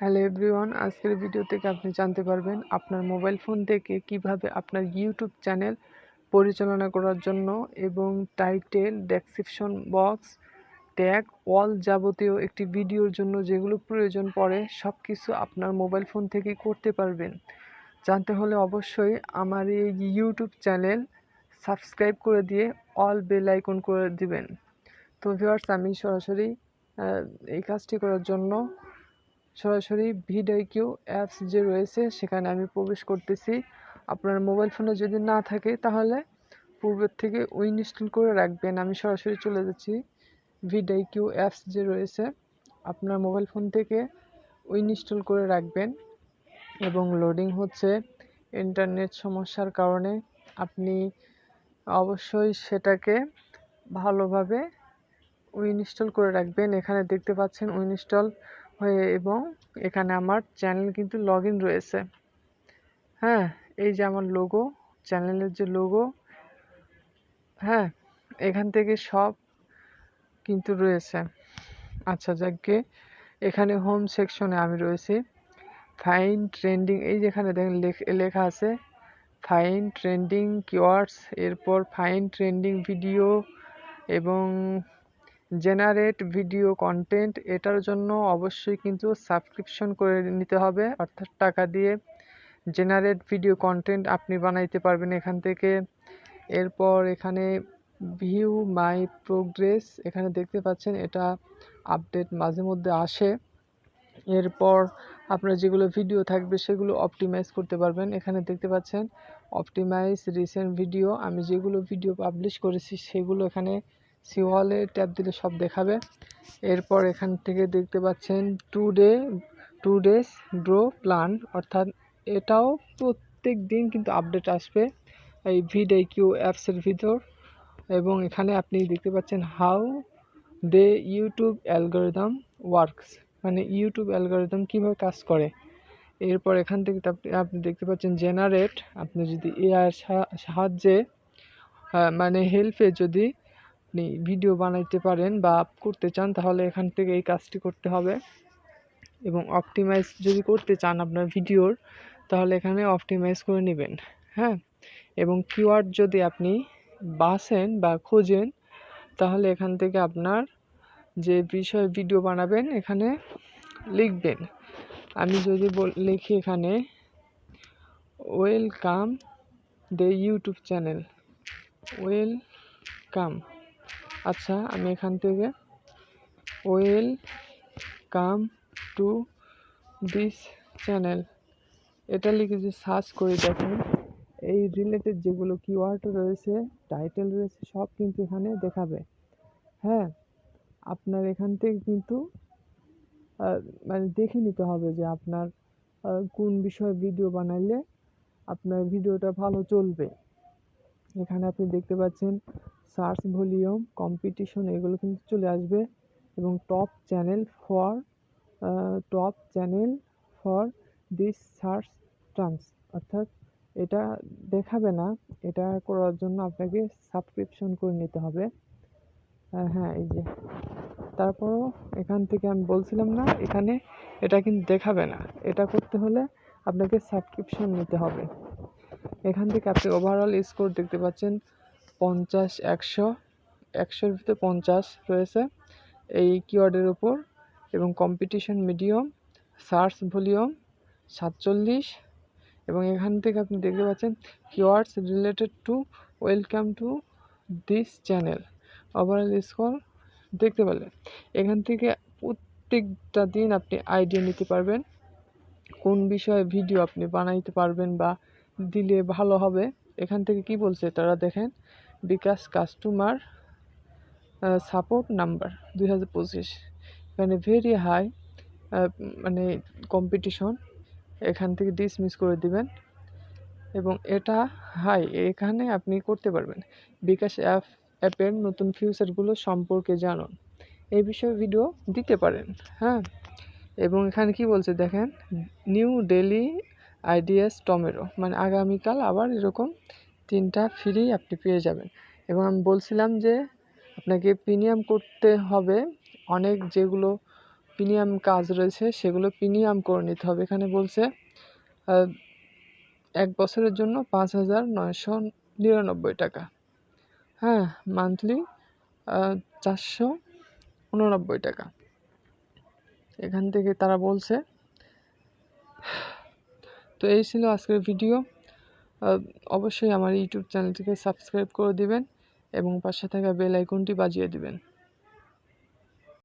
Hello everyone আজকের video থেকে আপনি জানতে পারবেন আপনার মোবাইল ফোন থেকে কীভাবে আপনার ইউটিউব চ্যানেল পরিচালনা করার জন্য এবং title description box tag all যাবতীয় একটি ভিডিওর জন্য যেগুলো প্রয়োজন পড়ে সব কিছু আপনার মোবাইল ফোন থেকেই করতে পারবেন। জানতে হলে অবশ্যই আমার এই ইউটিউব চ্যানেল সাবস্ক্রাইব করে দিয়ে অল বেল আইকন করে দিবেন। তো ভিউয়ার্স আমি সরাসরি এই কাজটি করার জন্য সরাসরি ভিডিও অ্যাপস যে রয়েছে, সেখানে আমি প্রবেশ করতেছি। আপনার মোবাইল ফোনে যদি না থাকে, তাহলে পূর্বের থেকে উইন ইনস্টল করে রাখবেন। আমি সরাসরি চলে যাচ্ছি। ভিডিও অ্যাপস যে রয়েছে, আপনার মোবাইল ফোন থেকে উইন ইনস্টল করে রাখবেন। এবং লোডিং হচ্ছে। ইন্টারনেট সমস্যার কারণে আপনি অবশ্যই সেটাকে ভালোভাবে উইনস্টল করে রাখবেন। এখানে দেখতে পাচ্ছেন উইনস্টল হয়ে এবং এখানে আমার চ্যানেল কিন্তু লগ ইন রয়েছে। হ্যাঁ এই যে আমার লোগো চ্যানেলের যে লোগো হ্যাঁ এখান থেকে সব কিন্তু রয়েছে। আচ্ছা যাকে এখানে হোম সেকশনে আমি রয়েছি। ফাইন ট্রেন্ডিং এই যেখানে দেখেন লেখ- লেখা আছে ফাইন ট্রেন্ডিং কিওয়ার্ডস এরপর ফাইন ট্রেন্ডিং ভিডিও এবং জেনারেট ভিডিও কন্টেন্ট এটার জন্য অবশ্যই কিন্তু সাবস্ক্রিপশন করে নিতে হবে। অর্থাৎ টাকা দিয়ে জেনারেট ভিডিও কন্টেন্ট আপনি বানাইতে পারবেন এখান থেকে। এরপর এখানে ভিউ মাই প্রোগ্রেস এখানে দেখতে পাচ্ছেন এটা আপডেট মাঝে মধ্যে আসে। এরপর আপনার যেগুলো ভিডিও থাকবে সেগুলো অপটিমাইজ করতে পারবেন। এখানে দেখতে পাচ্ছেন অপটিমাইজ রিসেন্ট ভিডিও আমি যেগুলো ভিডিও পাবলিশ করেছি সেগুলো এখানে সিওয়ালে ট্যাপ দিলে সব দেখাবে। এরপর এখান থেকে দেখতে পাচ্ছেন today two days grow plan অর্থাৎ এটাও প্রত্যেক দিন কিন্তু আপডেট আসবে এই ভিডিও কিউ অ্যাপসের ভিতর। এবং এখানে আপনি দেখতে পাচ্ছেন how the YouTube algorithm works মানে ইউটিউব অ্যালগোরিদম কীভাবে কাজ করে। এরপর এখান থেকে আপনি দেখতে পাচ্ছেন জেনারেট আপনি যদি এআই সাহায্যে মানে হেল্পে যদি আপনি ভিডিও বানাইতে পারেন বা করতে চান, তাহলে এখান থেকে এই কাজটি করতে হবে। এবং অপটিমাইজ যদি করতে চান আপনার ভিডিওর, তাহলে এখানে অপটিমাইজ করে নেবেন হ্যাঁ? এবং কিওয়ার্ড যদি আপনি বাছেন বা খোঁজেন, তাহলে এখান থেকে আপনার যে বিষয়ে ভিডিও বানাবেন, এখানে লিখবেন। আমি যদি লিখি এখানে welcome the YouTube channel welcome আচ্ছা আমি এখান থেকে welcome to this channel. এটা লিখে যে সার্চ করে দেখেন, এই রিলেটেড যেগুলো কিওয়ার্ড রয়েছে টাইটেল রয়েছে, সব কিন্তু এখানে দেখাবে। হ্যাঁ আপনার এখান থেকে কিন্তু মানে দেখে নিতে হবে যে আপনার কোন বিষয়ে ভিডিও বানাইলে আপনার ভিডিওটা ভালো চলবে। এখানে আপনি দেখতে পাচ্ছেন সার্চ ভলিউম কম্পিটিশন এগুলো কিন্তু চলে আসবে। এবং top channel for top channel for this search terms অর্থাৎ এটা দেখাবে না। এটা করার জন্য আপনাকে সাবস্ক্রিপশন করে নিতে হবে। হ্যাঁ এই যে। তারপরও এখান থেকে আমি বলছিলাম না, এখানে এটা কিন্তু দেখাবে না। এটা করতে হলে আপনাকে সাবস্ক্রিপশন নিতে হবে। এখান থেকে আপনি ওভারঅল স্কোর দেখতে পাচ্ছেন। পঞ্চাশ, একশো, একশোর ভিতরে পঞ্চাশ রয়েছে। এই কিওয়ার্ডের উপর এবং কম্পিটিশন মিডিয়াম সার্চ ভলিউম সাতচল্লিশ এবং এখান থেকে আপনি দেখতে পাচ্ছেন keywords related to welcome to this channel overall score দেখতে পেলেন এখান থেকে প্রত্যেকটা দিন আপনি আইডিয়া নিতে পারবেন। কোন বিষয়ে ভিডিও আপনি বানাইতে পারবেন বা দিলে ভালো হবে। এখান থেকে কি বলছে তারা দেখেন। বিকাশ কাস্টমার সাপোর্ট নাম্বার দুই হাজার পঁচিশ। এখানে ভেরি হাই মানে কম্পিটিশন এখান থেকে ডিসমিস করে দিবেন। এবং এটা হাই এখানে আপনি করতে পারবেন। বিকাশ অ্যাপ অ্যাপের নতুন ফিউচারগুলো সম্পর্কে জানুন। এই বিষয়ে ভিডিও দিতে পারেন হ্যাঁ। এবং এখানে কি বলছে দেখেন নিউ ডেলি আইডিয়াস টমেটো মানে আগামীকাল আবার এরকম তিনটা ফ্রি আপনি পেয়ে যাবেন। এবং আমি বলছিলাম যে, আপনাকে প্রিমিয়াম করতে হবে। অনেক যেগুলো প্রিমিয়াম কাজ রয়েছে, সেগুলো প্রিমিয়াম করে নিতে হবে। এখানে বলছে এক বছরের জন্য পাঁচ হাজার নয়শো নিরানব্বই টাকা। হ্যাঁ মান্থলি চারশো উননব্বই টাকা। এখান থেকে তারা বলছে, তো এই ছিল আজকের ভিডিও অবশ্যই আমার ইউটিউব চ্যানেলটিকে সাবস্ক্রাইব করে দিবেন এবং পাশে থাকা বেল আইকনটি বাজিয়ে দিবেন।